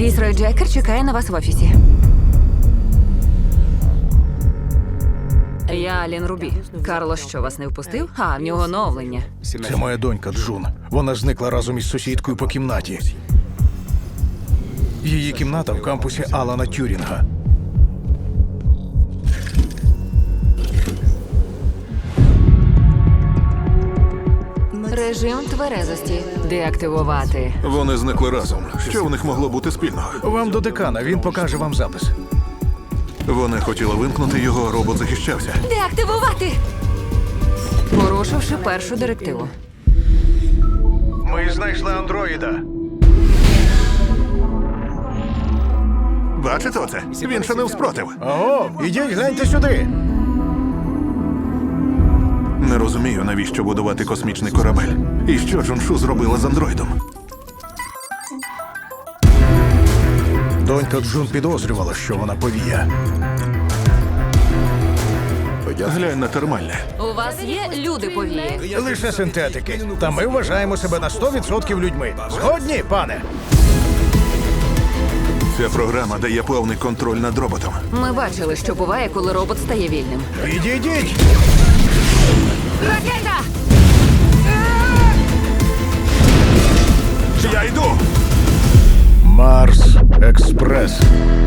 Кріс Рой Джекер чекає на вас в офісі. Я Алін Рубі. Карло що вас не впустив? А, в нього оновлення. Це моя донька Джун. Вона зникла разом із сусідкою по кімнаті. Її кімната в кампусі Алана Тюрінга. Режим тверезості. Деактивувати. Вони зникли разом. Що в них могло бути спільного? Вам до декана, він покаже вам запис. Вони хотіли вимкнути його, робот захищався. Деактивувати! Порушивши першу директиву. Ми знайшли андроїда. Бачите оце? Він ще не вспротив. О, ідіть, гляньте сюди. Розумію, навіщо будувати космічний корабель. І що Джуншу зробила з андроїдом? Донька Джун підозрювала, що вона повія. Глянь на термальне. У вас є люди повії. Лише синтетики. Та ми вважаємо себе на 100% людьми. Згодні, пане? Ця програма дає повний контроль над роботом. Ми бачили, що буває, коли робот стає вільним. Відійдіть! Cheers.